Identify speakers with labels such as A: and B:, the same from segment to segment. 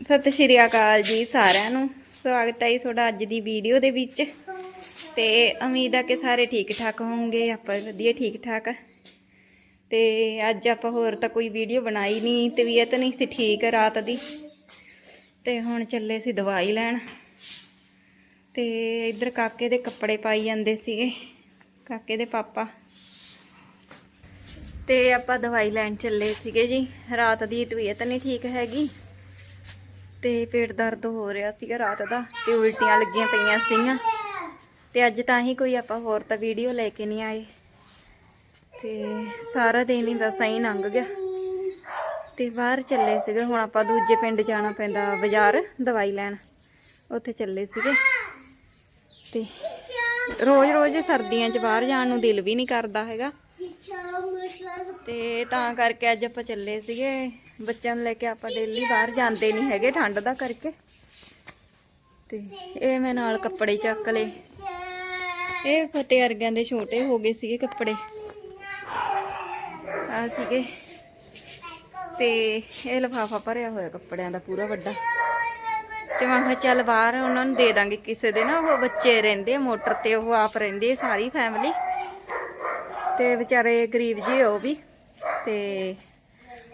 A: ਸਤਿ ਸ਼੍ਰੀ ਅਕਾਲ ਜੀ ਸਾਰਿਆਂ ਨੂੰ। ਸਵਾਗਤ ਹੈ ਜੀ ਤੁਹਾਡਾ ਅੱਜ ਦੀ ਵੀਡੀਓ ਦੇ ਵਿੱਚ। ਤੇ ਉਮੀਦ ਆ ਕਿ ਸਾਰੇ ਠੀਕ ਠਾਕ ਹੋਵੋਗੇ ਆਪਾਂ ਵਧੀਆ ਠੀਕ ਠਾਕ ਤੇ ਅੱਜ ਆਪਾਂ ਹੋਰ ਤਾਂ ਕੋਈ ਵੀਡੀਓ ਬਣਾਈ ਨਹੀਂ, ਤਬੀਅਤ ਨਹੀਂ ਸੀ ਠੀਕ ਰਾਤ ਦੀ। ਤੇ ਹੁਣ ਚੱਲੇ ਸੀ ਦਵਾਈ ਲੈਣ। ਤੇ ਇੱਧਰ ਕਾਕੇ ਦੇ ਕੱਪੜੇ ਪਾਈ ਜਾਂਦੇ ਸੀਗੇ, ਕਾਕੇ ਦੇ ਪਾਪਾ। ਤੇ ਆਪਾਂ ਦਵਾਈ ਲੈਣ ਚੱਲੇ ਸੀਗੇ ਜੀ। ਰਾਤ ਦੀ ਤਬੀਅਤ ਨਹੀਂ ਠੀਕ ਹੈਗੀ। ਤੇ ਪੇਟ ਦਰਦ ਹੋ ਰਿਹਾ ਸੀਗਾ ਰਾਤ ਦਾ ਤੇ ਉਲਟੀਆਂ ਲੱਗੀਆਂ ਪਈਆਂ ਸੀਗੀਆਂ। ਤੇ ਅੱਜ ਤਾਂ ਹੀ ਕੋਈ ਆਪਾਂ ਹੋਰ ਤਾਂ ਵੀਡੀਓ ਲੈ ਕੇ ਨਹੀਂ ਆਏ। ਤੇ ਸਾਰਾ ਦਿਨ ਹੀ ਬਸ ਐਂ ਲੰਘ ਗਿਆ। ਤੇ ਬਾਹਰ ਚੱਲੇ ਸੀਗੇ, ਹੁਣ ਆਪਾਂ ਦੂਜੇ ਪਿੰਡ ਜਾਣਾ ਪੈਂਦਾ ਬਾਜ਼ਾਰ, ਦਵਾਈ ਲੈਣ। ਉੱਥੇ ਚੱਲੇ ਸੀਗੇ। ਤੇ ਰੋਜ਼-ਰੋਜ਼ ਸਰਦੀਆਂ 'ਚ ਬਾਹਰ ਜਾਣ ਨੂੰ ਦਿਲ ਵੀ ਨਹੀਂ ਕਰਦਾ ਹੈਗਾ। ਤੇ ਤਾਂ ਕਰਕੇ ਅੱਜ ਆਪਾਂ ਚੱਲੇ ਸੀਗੇ। ਬੱਚਿਆਂ ਨੂੰ ਲੈ ਕੇ ਆਪਾਂ ਡੇਲੀ ਬਾਹਰ ਜਾਂਦੇ ਨਹੀਂ ਹੈਗੇ ਠੰਡ ਦਾ ਕਰਕੇ। ਤੇ ਇਹ ਮੈਂ ਨਾਲ ਕੱਪੜੇ ਚੱਕ ਲਏ। ਇਹ ਫਤਿਹ ਅਰਗਿਆਂ ਦੇ ਛੋਟੇ ਹੋ ਗਏ ਸੀਗੇ ਕੱਪੜੇ। ਆ ਸੀਗੇ। ਤੇ ਇਹ ਲਫਾਫਾ ਭਰਿਆ ਹੋਇਆ ਕੱਪੜਿਆਂ ਦਾ ਪੂਰਾ ਵੱਡਾ। ਤੇ ਮੈਂ ਕਿਹਾ ਚੱਲ ਬਾਹਰ ਉਹਨਾਂ ਨੂੰ ਦੇ ਦਾਂਗੇ ਕਿਸੇ ਦੇ ਨਾ, ਉਹ ਬੱਚੇ ਰਹਿੰਦੇ ਆ, ਮੋਟਰ ਤੇ ਉਹ ਆਪ ਰਹਿੰਦੇ ਸਾਰੀ ਫੈਮਿਲੀ ਤੇ ਵਿਚਾਰੇ ਗਰੀਬ ਜੀ ਉਹ ਵੀ। ਤੇ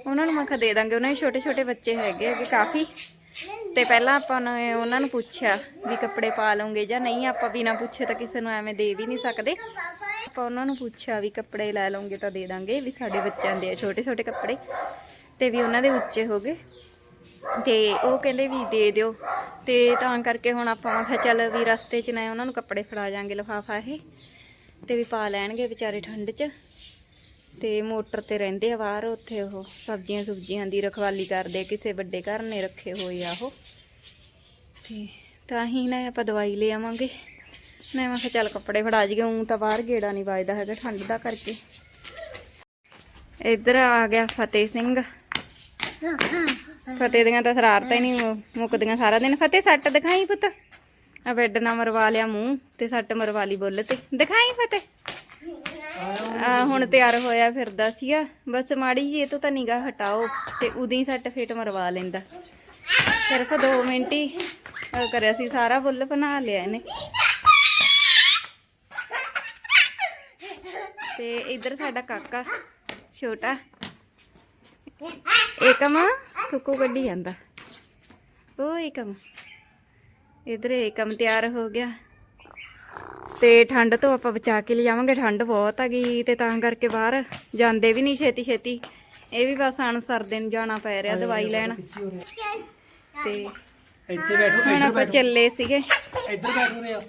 A: ਉਹਨਾਂ ਨੂੰ ਮੈਂ ਕਿਹਾ ਦੇ ਦਾਂਗੇ। ਉਹਨਾਂ ਦੇ ਛੋਟੇ ਛੋਟੇ ਬੱਚੇ ਹੈਗੇ ਹੈਗੇ ਕਾਫੀ। ਤੇ ਪਹਿਲਾਂ ਆਪਾਂ ਨੇ ਉਹਨਾਂ ਨੂੰ ਪੁੱਛਿਆ ਵੀ ਕੱਪੜੇ ਪਾ ਲਓਗੇ ਜਾਂ ਨਹੀਂ, ਆਪਾਂ ਬਿਨਾਂ ਪੁੱਛੇ ਤਾਂ ਕਿਸੇ ਨੂੰ ਐਵੇਂ ਦੇ ਵੀ ਨਹੀਂ ਸਕਦੇ। ਆਪਾਂ ਉਹਨਾਂ ਨੂੰ ਪੁੱਛਿਆ ਵੀ ਕੱਪੜੇ ਲੈ ਲਓਗੇ ਤਾਂ ਦੇ ਦਾਂਗੇ ਵੀ ਸਾਡੇ ਬੱਚਿਆਂ ਦੇ ਆ ਛੋਟੇ ਛੋਟੇ ਕੱਪੜੇ। ਤੇ ਵੀ ਉਹਨਾਂ ਦੇ ਉੱਚੇ ਹੋ ਗਏ। ਤੇ ਉਹ ਕਹਿੰਦੇ ਵੀ ਦੇ ਦਿਓ। ਤੇ ਤਾਂ ਕਰਕੇ ਹੁਣ ਆਪਾਂ ਮੈਂ ਕਿਹਾ ਚੱਲ ਵੀ ਰਸਤੇ 'ਚ ਨਾ ਉਹਨਾਂ ਨੂੰ ਕੱਪੜੇ ਫੜਾ ਜਾਾਂਗੇ ਲਫਾਫਾ ਇਹ। ਤੇ ਵੀ ਪਾ ਲੈਣਗੇ ਵਿਚਾਰੇ ਠੰਡ 'ਚ। ਤੇ ਮੋਟਰ ਤੇ ਰਹਿੰਦੇ ਆ ਬਾਹਰ ਉੱਥੇ ਉਹ ਸਬਜ਼ੀਆਂ ਸੁਬਜ਼ੀਆਂ ਦੀ ਰਖਵਾਲੀ ਕਰਦੇ, ਕਿਸੇ ਵੱਡੇ ਘਰ ਨੇ ਰੱਖੇ ਹੋਏ ਆ ਉਹ। ਤੇ ਤਾਂ ਹੀ ਨਾ ਆਪਾਂ ਦਵਾਈ ਲੈ ਆਵਾਂਗੇ। ਮੈਂ ਮੈਂ ਕਿਹਾ ਚੱਲ ਕੱਪੜੇ ਫੜਾ ਜੀਏ ਉਂ ਤਾਂ ਬਾਹਰ ਗੇੜਾ ਨਹੀਂ ਵੱਜਦਾ ਹੈਗਾ, ਠੰਡ ਦਾ ਕਰਕੇ। ਇੱਧਰ ਆ ਗਿਆ ਫਤਿਹ ਸਿੰਘ। ਫਤਿਹ ਦੀਆਂ ਤਾਂ ਸ਼ਰਾਰਤਾਂ ਹੀ ਨਹੀਂ ਮੁ- ਮੁੱਕਦੀਆਂ ਸਾਰਾ ਦਿਨ। ਫਤਿਹ, ਸੱਟ ਦਿਖਾਈ ਪੁੱਤ। ਆ ਬੈੱਡ ਨਾਲ ਮਰਵਾ ਲਿਆ ਮੂੰਹ ਤੇ ਸੱਟ ਮਰਵਾ ਲਈ ਬੁੱਲ ਤੇ। ਦਿਖਾਈ ਫਤਿਹ। ਆ, ਹੁਣ ਤਿਆਰ ਹੋਇਆ ਫਿਰਦਾ ਸੀਗਾ। ਬਸ ਮਾੜੀ ਜੀ ਇਹ ਤੋਂ ਤਾਂ ਨਿਗਾਹ ਹਟਾਓ ਤੇ ਉਦੋਂ ਹੀ ਸੱਟ ਫੇਟ ਮਰਵਾ ਲੈਂਦਾ। ਸਿਰਫ 2 ਮਿੰਟ ਹੀ ਕਰਿਆ ਸੀ, ਸਾਰਾ ਬੁੱਲ ਬਣਾ ਲਿਆ ਇਹਨੇ। ਤੇ ਇੱਧਰ ਸਾਡਾ ਕਾਕਾ, ਛੋਟਾ। ਏਕਮ ਕੁੱਕੂ ਕੱਢੀ ਜਾਂਦਾ। ਓ ਏਕਮ ਇਧਰ ਏਕਮ ਤਿਆਰ ਹੋ ਗਿਆ। ਤੇ ਠੰਡ ਤੋਂ ਆਪਾਂ ਬਚਾ ਕੇ ਲਿਜਾਵਾਂਗੇ ਠੰਡ ਬਹੁਤ ਹੈਗੀ ਤੇ ਤਾਂ ਕਰਕੇ ਬਾਹਰ ਜਾਂਦੇ ਵੀ ਨਹੀਂ ਛੇਤੀ ਛੇਤੀ। ਇਹ ਵੀ ਬਸ ਅਨਸਰ ਦਿਨ ਜਾਣਾ ਪੈ ਰਿਹਾ ਦਵਾਈ ਲੈਣ। ਤੇ
B: ਇੱਥੇ ਬੈਠੋ
A: ਹੁਣ ਆਪਾਂ ਚੱਲੇ ਸੀਗੇ।
B: ਇੱਧਰ ਬੈਠੋ ਉਰੇ ਆ।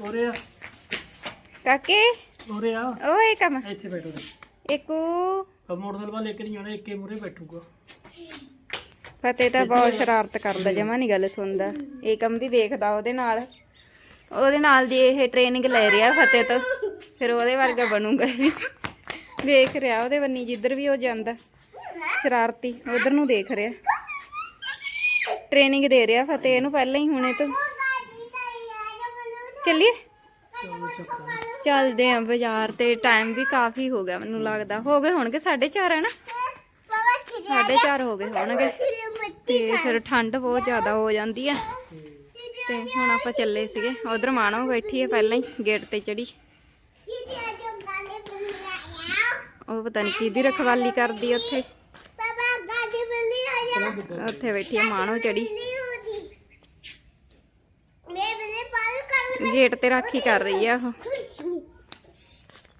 B: ਉਰੇ ਆ।
A: ਕਾਕੇ?
B: ਉਰੇ ਆ।
A: ਓ ਏਕਮ
B: ਇੱਥੇ ਬੈਠੋ।
A: ਏਕੂ
B: ਆ ਮੋਟਰਸਾਈਕਲ ਵੱਲ ਲੈ ਕੇ ਨਹੀਂ ਜਾਣਾ ਇੱਕੇ ਮੂਰੇ ਬੈਠੂਗਾ।
A: ਫਤਿਹ ਤਾਂ ਬਹੁਤ ਸ਼ਰਾਰਤ ਕਰਦਾ ਜਮਾ ਨਹੀਂ ਗੱਲ ਸੁਣਦਾ। ਏਕਮ ਵੀ ਵੇਖਦਾ ਉਹਦੇ ਨਾਲ। ਉਹਦੇ ਨਾਲ ਦੀ ਇਹ ਟ੍ਰੇਨਿੰਗ ਲੈ ਰਿਹਾ ਫਤਿਹ ਤੋਂ। ਫਿਰ ਉਹਦੇ ਵਰਗਾ ਬਣੂਗਾ ਇਹ ਵੀ। ਵੇਖ ਰਿਹਾ, ਉਹਦੇ ਬੰਨੀ ਜਿੱਧਰ ਵੀ ਉਹ ਜਾਂਦਾ। ਸ਼ਰਾਰਤੀ, ਉਧਰ ਨੂੰ ਦੇਖ ਰਿਹਾ। ਟ੍ਰੇਨਿੰਗ ਦੇ ਰਿਹਾ ਫਤਿਹ, ਇਹਨੂੰ ਪਹਿਲਾਂ ਹੀ ਹੁਣੇ ਤੋਂ। ਚੱਲੀਏ? ਚੱਲਦੇ ਆਂ ਬਾਜ਼ਾਰ ਤੇ ਟਾਈਮ ਵੀ ਕਾਫੀ ਹੋ ਗਿਆ ਮੈਨੂੰ ਲੱਗਦਾ। ਹੋ ਗਏ ਹੋਣਗੇ 4:30 ਹੈ ਨਾ 4:30 ਹੋ ਗਏ ਹੋਣਗੇ। ਤੇ ਫਿਰ ਠੰਡ ਬਹੁਤ ਜ਼ਿਆਦਾ ਹੋ ਜਾਂਦੀ ਹੈ ਤੇ ਹੁਣ ਆਪਾਂ ਚੱਲੇ ਸੀਗੇ। ਉਧਰ ਮਾਣੋ ਬੈਠੀ ਹੈ ਪਹਿਲਾਂ ਹੀ ਗੇਟ ਤੇ ਚੜੀ। ਉਹ ਪਤਾ ਨਹੀਂ ਕਿਹਦੀ ਰਖਵਾਲੀ ਕਰਦੀ ਉੱਥੇ। ਉੱਥੇ ਬੈਠੀ ਹੈ ਮਾਣੋ ਚੜੀ। ਗੇਟ ਤੇ ਰਾਖੀ ਕਰ ਰਹੀ ਆ ਉਹ।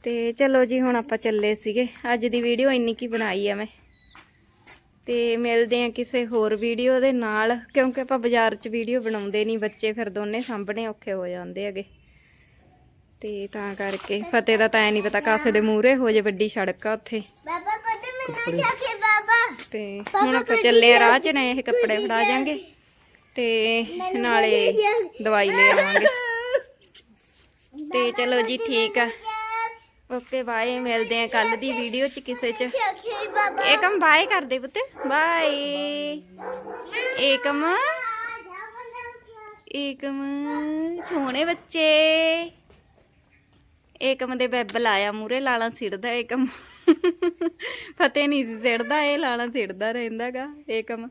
A: ਤੇ ਚਲੋ ਜੀ ਹੁਣ ਆਪਾਂ ਚੱਲੇ ਸੀਗੇ। ਅੱਜ ਦੀ ਵੀਡੀਓ ਇੰਨੀ ਕੀ ਬਣਾਈ ਆ ਮੈਂ। ਤੇ ਮਿਲਦੇ ਆ ਕਿਸੇ ਹੋਰ ਵੀਡੀਓ ਦੇ ਨਾਲ ਕਿਉਂਕਿ ਆਪਾਂ ਬਾਜ਼ਾਰ 'ਚ ਵੀਡੀਓ ਬਣਾਉਂਦੇ ਨਹੀਂ ਬੱਚੇ ਫਿਰ ਦੋਨੇ ਸਾਹਮਣੇ ਔਖੇ ਹੋ ਜਾਂਦੇ ਹੈਗੇ। ਤੇ ਤਾਂ ਕਰਕੇ ਫਤਿਹ ਦਾ ਤਾਂ ਐ ਨਹੀਂ ਪਤਾ ਕਾਸੇ ਦੇ ਮੂਹਰੇ ਹੋ ਜੇ ਵੱਡੀ ਸੜਕ ਆ ਉੱਥੇ।
C: ਬਾਬਾ ਬਾਬਾ।
A: ਤੇ ਹੁਣ ਆਪਾਂ ਚੱਲੇ ਆ ਰਾਹ 'ਚ ਨੇ ਇਹ ਕੱਪੜੇ ਫੜਾ ਜਾਾਂਗੇ। ਤੇ ਨਾਲੇ ਦਵਾਈ ਲੈ ਆਵਾਂਗੇ। ਤੇ ਚਲੋ ਜੀ ਠੀਕ ਆ। ਓਕੇ ਬਾਏ ਮਿਲਦੇ ਆ ਕੱਲ ਦੀ ਵੀਡੀਓ 'ਚ ਕਿਸੇ 'ਚ।
C: ਬਾਬਾ
A: ਏਕਮ ਬਾਏ ਕਰਦੇ ਪੁੱਤ। ਬਾਏ। ਏਕਮ ਏਕਮ ਸੋਹਣੇ ਬੱਚੇ। ਏਕਮ ਦੇ ਬੈਬ ਲਾਇਆ ਮੂਰੇ ਲਾਲਾਂ ਸਿੜਦਾ ਏਕਮ ਫਤਿਹ ਨਹੀਂ ਸਿੜਦਾ ਇਹ ਲਾਲਾਂ ਸਿੜਦਾ ਰਹਿੰਦਾਗਾ ਏਕਮ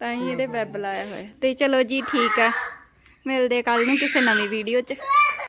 A: ਤਾਂ ਹੀ ਇਹਦੇ ਵੈਬ ਲਾਇਆ ਹੋਇਆ। ਤੇ ਚਲੋ ਜੀ ਠੀਕ ਆ। ਮਿਲਦੇ ਕੱਲ ਨੂੰ ਕਿਸੇ ਨਵੀਂ ਵੀਡੀਓ 'ਚ।